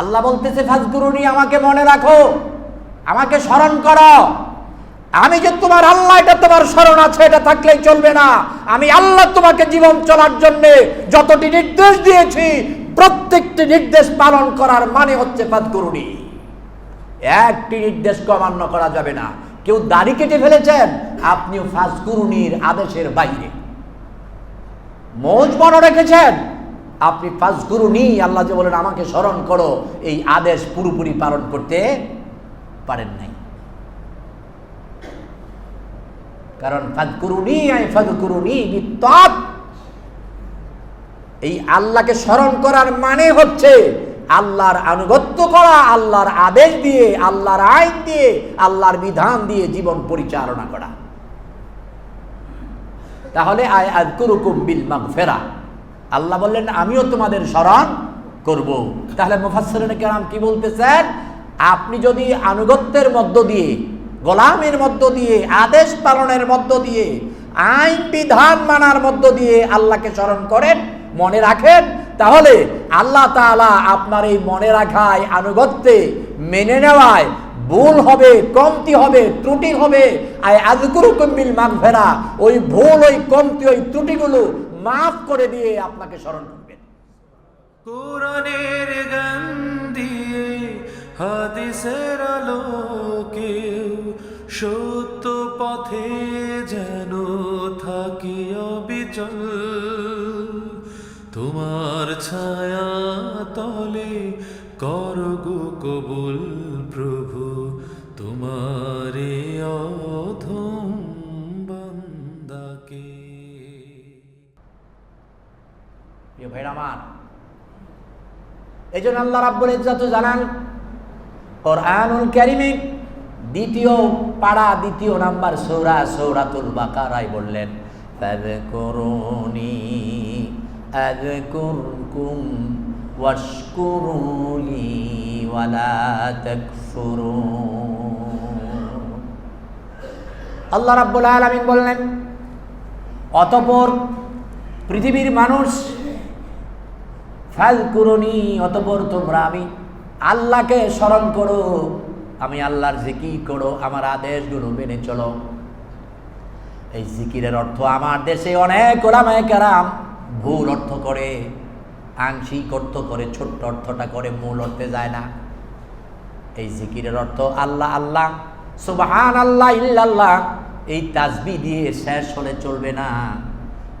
আল্লাহ বলতেছে ফাজগুরুনি আমাকে মনে রাখো, আমাকে স্মরণ করো। আমি যে তোমার আল্লাহ, এটা তোমার স্মরণ আছে, এটা থাকলেই চলবে না। আমি আল্লাহ তোমাকে জীবন চলার জন্য যতটি নির্দেশ দিয়েছি, প্রত্যেকটি নির্দেশ পালন করার মানে হচ্ছে ফাজগুরুনি একটি নির্দেশ অমান্য করা যাবে না। কেউ দাড়ি কেটে ফেলেছেন, আপনিও ফাজগুরুনির আদেশের বাইরে। মৌজ মনে রেখেছেন আপনি পাঁচ ফাজগুরুনি আল্লাহ যে বলেন আমাকে স্মরণ করো। এই আদেশ পুরোপুরি পালন করতে পারেন নাই। কারণ ফাদকুরুনি আই ফাদকুরুনি বিত্তাত। এই আল্লাহকে স্মরণ করার মানে হচ্ছে আল্লাহর আনুগত্য করা, আল্লাহর আদেশ দিয়ে, আল্লাহর আইন দিয়ে, আল্লাহর বিধান দিয়ে জীবন পরিচালনা করা। তাহলে আয় আদকুরুকুম বিল মাগফিরা। আল্লাহ বললেন, আমিও তোমাদের স্মরণ করব। তাহলে মুফাসসিরিন কেরাম কি বলতেছেন? আপনি যদি আনুগত্যের মধ্য দিয়ে, গোলামের মধ্য দিয়ে, আদেশ পালনের মধ্য দিয়ে, আইন বিধান মানার মধ্য দিয়ে আল্লাহকে স্মরণ করেন, মনে রাখেন, তাহলে আল্লাহ তাআলা আপনার এই মনে রাখায়, আনুগত্যে মেনে নেওয়ায় ভুল হবে, কমতি হবে, ত্রুটি হবে। আই আজগুরু কম্বিল মাগফেরা, ওই ভুল, ওই কমতি, ওই ত্রুটিগুলো মাফ করে দিয়ে আপনাকে স্মরণ করবেন। কোরআনের গান দিয়ে হাদিসের আলোকে সত্য পথে যেন থাকি অবিচল। তোমার ছায়া তলে করগু কবুল প্রভু, তোমারে এই জন্য আল্লাহ রাব্বুল ইজ্জাত জানান, কোরআনুল কারিমে দ্বিতীয় পাড়া, দ্বিতীয় নাম্বার সৌরা, সৌরাতুল বাকারায় বললেন, ফাযকুরুনি আযকুরকুম ওয়াশকুরুলি ওয়ালা তাকফুরুন। আল্লাহ রাব্বুল আলামিন বললেন, অতপর পৃথিবীর মানুষ ফাল করুনি অতপর তোমরা আমি আল্লাহকে স্মরণ করো। আমি আল্লাহর জিকির করো, আমার আদেশগুলো মেনে চলো। এই জিকিরের অর্থ আমার দেশে অনেক ওলামায় কারাম ভুল অর্থ করে, আংশিক অর্থ করে, ছোট্ট অর্থটা করে, মূল অর্থে যায় না। এই জিকিরের অর্থ আল্লাহ আল্লাহ সুবহান আল্লাহ ইল্লাল্লাহ, এই তাজবি দিয়ে শেষ হলে চলবে না।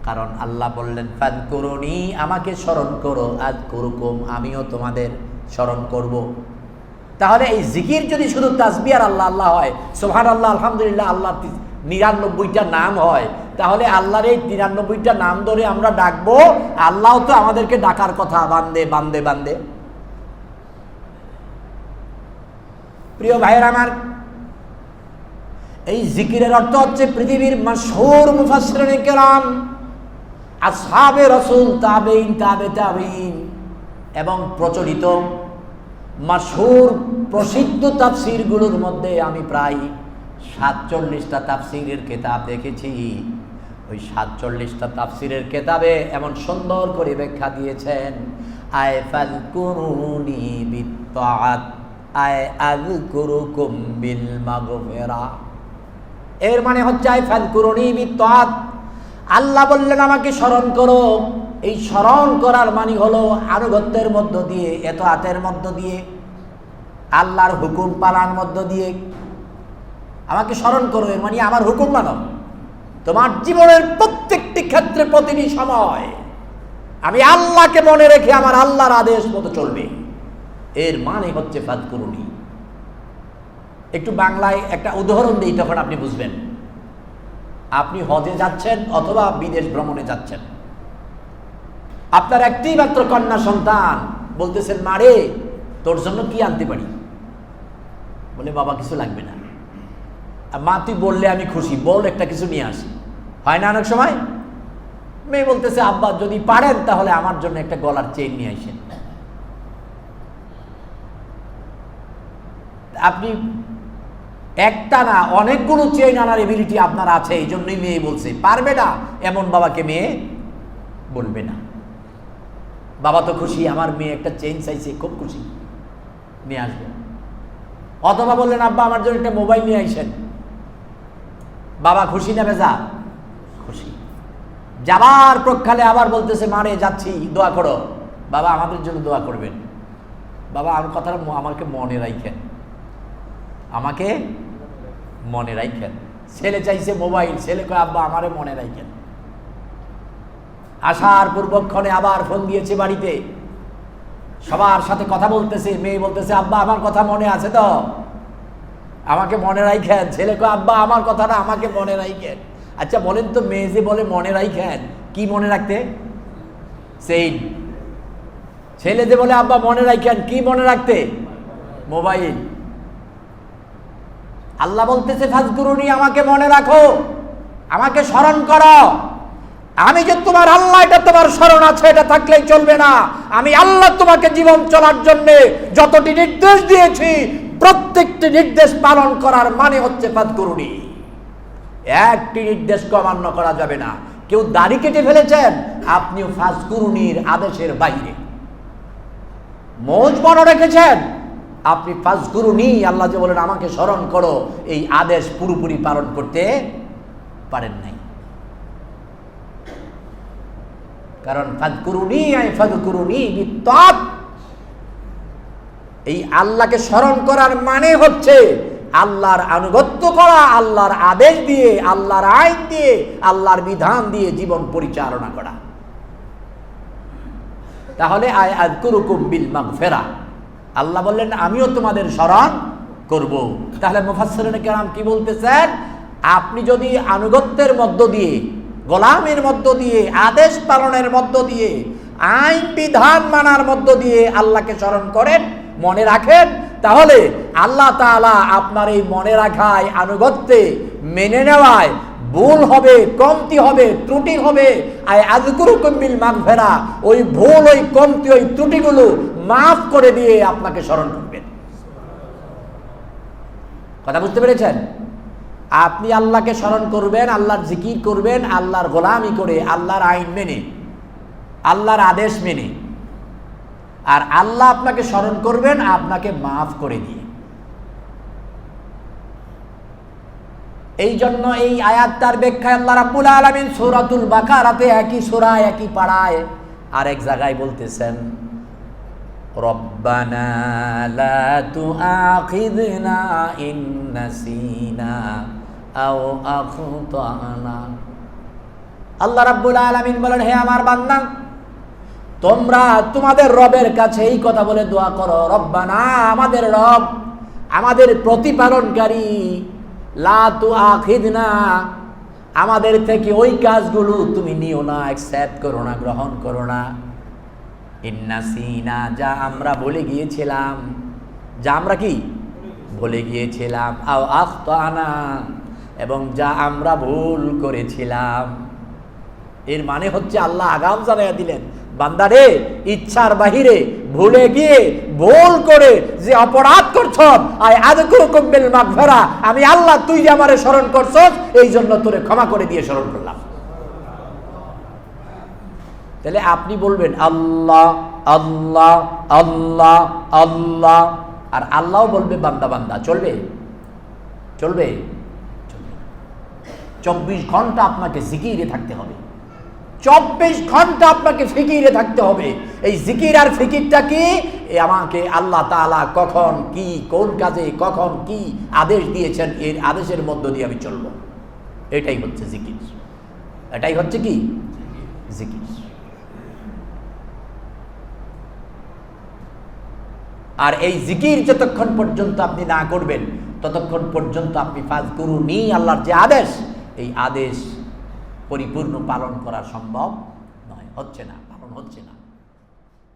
কারণ আল্লাহ বললেন ফাদ করুনি আমাকে স্মরণ করো। আজ করুকুম আমিও তোমাদের স্মরণ করব। তাহলে এই জিকির যদি শুধু তাজবি আর আল্লাহ আল্লাহ হয় সোহান আল্লাহ আলহামদুলিল্লাহ আল্লাহ নিরানব্বইটা নাম হয়, তাহলে আল্লাহর এই নিরানব্বইটা নাম ধরে আমরা ডাকবো, আল্লাহ তো আমাদেরকে ডাকার কথা, বান্দে বান্দে বান্দে। প্রিয় ভাইয়ের আমার, এই জিকিরের অর্থ হচ্ছে পৃথিবীর মুফাসসিরিন কেরাম। আসহাবে রসুল তাবেইন তাবে তাবেইন এবং প্রচলিত মাসুর প্রসিদ্ধ তাফসিরগুলোর মধ্যে আমি প্রায় সাতচল্লিশটা তাফসিরের কেতাব দেখেছি। ওই সাতচল্লিশটা তাফসিরের কেতাবে এমন সুন্দর করে ব্যাখ্যা দিয়েছেন, আয় ফাল কুরুনি বিত্তাআত, আয় আল কুরুকুম বিল মাগফিরা। এর মানে হচ্ছে, আয় ফাল কুরুনি বিত্তাআত আল্লাহ বললেন, আমাকে স্মরণ করো। এই স্মরণ করার মানে হলো আনুগত্যের মধ্য দিয়ে এত হাতের মধ্য দিয়ে, আল্লাহর হুকুম পালার মধ্য দিয়ে। আমাকে স্মরণ করো, এর মানে আমার হুকুম মানো। তোমার জীবনের প্রত্যেকটি ক্ষেত্রে প্রতিটি সময় আমি আল্লাহকে মনে রেখে আমার আল্লাহর আদেশ মতো চলবে। এর মানে হচ্ছে ফাদ করুনি একটু বাংলায় একটা উদাহরণ দিই, তখন আপনি বুঝবেন। আপনি হজে যাচ্ছেন অথবা বিদেশ ভ্রমণে যাচ্ছেন। আপনার একটি মাত্র কন্যা সন্তান বলতেছেন মারে তোর জন্য কি আনতে পারি? বলে, বাবা, কিছু লাগবে না। মা, তুই বললে আমি খুশি, বল একটা কিছু নিয়ে আসি। হয় না অনেক সময়? মেয়ে বলতেছে, আব্বা, যদি পারেন তাহলে আমার জন্য একটা গলার চেইন নিয়ে আসেন। আপনি একটা না অনেকগুলো চেইন আনার এবিলিটি আপনার আছে এই জন্যই মেয়ে বলছে। পারবে না, এমন বাবাকে মেয়ে বলবে না। বাবা তো খুশি, আমার মেয়ে একটা চেইন চাইছে, খুব খুশি। নিয়ে আসবে। অথবা বললেন, আব্বা, আমার জন্য একটা মোবাইল নিয়ে আইসেন বাবা খুশি নেবে যা খুশি। যাবার প্রক্ষালে আবার বলতেছে মারে যাচ্ছি, দোয়া করো। বাবা, আমাদের জন্য দোয়া করবেন। বাবা, আমার কথাটা আমাকে মনে রাখেন। আমাকে মনে রাখেন ছেলে চাইছে মোবাইল, ছেলে কয়, আব্বা, আমারে মনে রাখেন আসার পূর্বক্ষণে আবার ফোন দিয়েছে বাড়িতে। সবার সাথে কথা বলতেছে, মেয়ে বলতেছে, আব্বা, আমার কথা মনে আছে তো? আমাকে মনে রাখেন ছেলে কয়, আব্বা, আমার কথাটা আমাকে মনে রাখেন আচ্ছা বলেন তো, মেয়ে যে বলে মনে রাখেন কি মনে রাখতে? সেই ছেলে যে বলে, আব্বা, মনে রাখেন কি মনে রাখতে? মোবাইল। আল্লাহ বলতেছে ফাজগুরুনি আমাকে মনে রাখো, আমাকে স্মরণ করো। আমি যে তোমার আল্লাহ, এটা তোমার স্মরণ আছে, এটা থাকলেই চলবে না। আমি আল্লাহ তোমাকে জীবন চলার জন্য যতটি নির্দেশ দিয়েছি, প্রত্যেকটি নির্দেশ পালন করার মানে হচ্ছে ফাজগুরুনি একটি নির্দেশ অমান্য করা যাবে না। কেউ দাড়ি কেটে ফেলেছেন, আপনিও ফাজগুরুনির আদেশের বাইরে। মৌজ মনে রেখেছেন আপনি ফাজগুরুনি আল্লাহ যে বলেন, আমাকে স্মরণ করো। এই আদেশ পুরোপুরি পালন করতে পারেন নাই। কারণ ফাজগুরুনি আই ফাজগুরুনি বিত্তাত। এই আল্লাহকে স্মরণ করার মানে হচ্ছে আল্লাহর আনুগত্য করা, আল্লাহর আদেশ দিয়ে, আল্লাহর আইন দিয়ে, আল্লাহর বিধান দিয়ে জীবন পরিচালনা করা। তাহলে আয় আজকুরুকুম বিল মাগফিরা। আল্লাহ বললেন, আমিও তোমাদের স্মরণ করব। তাহলে মুফাসসিরিন কেরাম কি বলতেছেন? আপনি যদি আনুগত্যের মধ্য দিয়ে, গোলামের মধ্য দিয়ে, আদেশ পালনের মধ্য দিয়ে, আইন বিধান মানার মধ্য দিয়ে আল্লাহকে স্মরণ করেন, মনে রাখেন, তাহলে আল্লাহ তাআলা আপনার এই মনে রাখায়, আনুগত্যে মেনে নেওয়ায় ভুল হবে, কমতি হবে, ত্রুটি হবে। আর আজগুরু কম্বিল মাগ ফেরা ওই ভুল, ওই কমতি, ওই ত্রুটিগুলো মাফ করে দিয়ে আপনাকে স্মরণ করবেন। কথা বুঝতে পেরেছেন? আপনি আল্লাহকে স্মরণ করবেন, আল্লাহর জিকির করবেন, আল্লাহর গোলামি করে, আল্লাহর আইন মেনে, আল্লাহর আদেশ মেনে। আর আল্লাহ আপনাকে স্মরণ করবেন, আপনাকে মাফ করে দিয়ে। এই জন্য এই আয়াতটার ব্যাখ্যায় আল্লাহ রাব্বুল আলামিন সূরাতুল বাকারাতে একই সূরা, একই পাড়ায় আর এক জায়গায় বলতেছেন, রব্বানা লা তুআখিযনা ইন নাসিনা আও আখতানা। আল্লাহ রাব্বুল আলামিন বলেন, হে আমার বান্দা, তোমরা তোমাদের রবের কাছে এই কথা বলে দোয়া করো, রব্বানা, আমাদের রব, আমাদের প্রতিপালনকারী আখিদনা আমাদের থেকে ওই কাজগুলো তুমি নিও না অ্যাকসেপ্ট করো না, গ্রহণ করো না। ইন্নাসিনা যা আমরা বলে গিয়েছিলাম। যা আমরা কি? বলে গিয়েছিলাম। আও আখতানা, এবং যা আমরা ভুল করেছিলাম। এর মানে হচ্ছে আল্লাহ আগাম জানাইয়া দিলেন, বান্দারে, ইচ্ছার বাহিরে ভুলে গিয়ে ভুল করে যে অপরাধ করছ, আয় আদকুর কম্বেল মাগফেরা। আমি আল্লাহ, তুই যে আমারে স্মরণ করছস, এই জন্য তোরে ক্ষমা করে দিয়ে স্মরণ করলাম। তাহলে আপনি বলবেন, আল্লাহ আল্লাহ আল্লাহ আল্লাহ। আর আল্লাহ বলবে, বান্দা বান্দা। চলবে? চলবে? চলবে। চব্বিশ ঘণ্টা আপনাকে জিকিরে থাকতে হবে। চব্বিশ ঘণ্টা আপনাকে ফিকিরে থাকতে হবে। এই জিকির আর ফিকিরটা কি? আমাকে আল্লাহ তাআলা কখন কি, কোন কাজে কখন কি আদেশ দিয়েছেন, এর আদেশের মধ্য দিয়ে আমি চলবো। এটাই হচ্ছে জিকির। এটাই হচ্ছে কি? জিকির। আর এই জিকির যতক্ষণ পর্যন্ত আপনি না করবেন, ততক্ষণ পর্যন্ত আপনি ফাজ করু নি আল্লাহর যে আদেশ, এই আদেশ পরিপূর্ণ পালন করা সম্ভব নয়। হচ্ছে না পালন হচ্ছে না।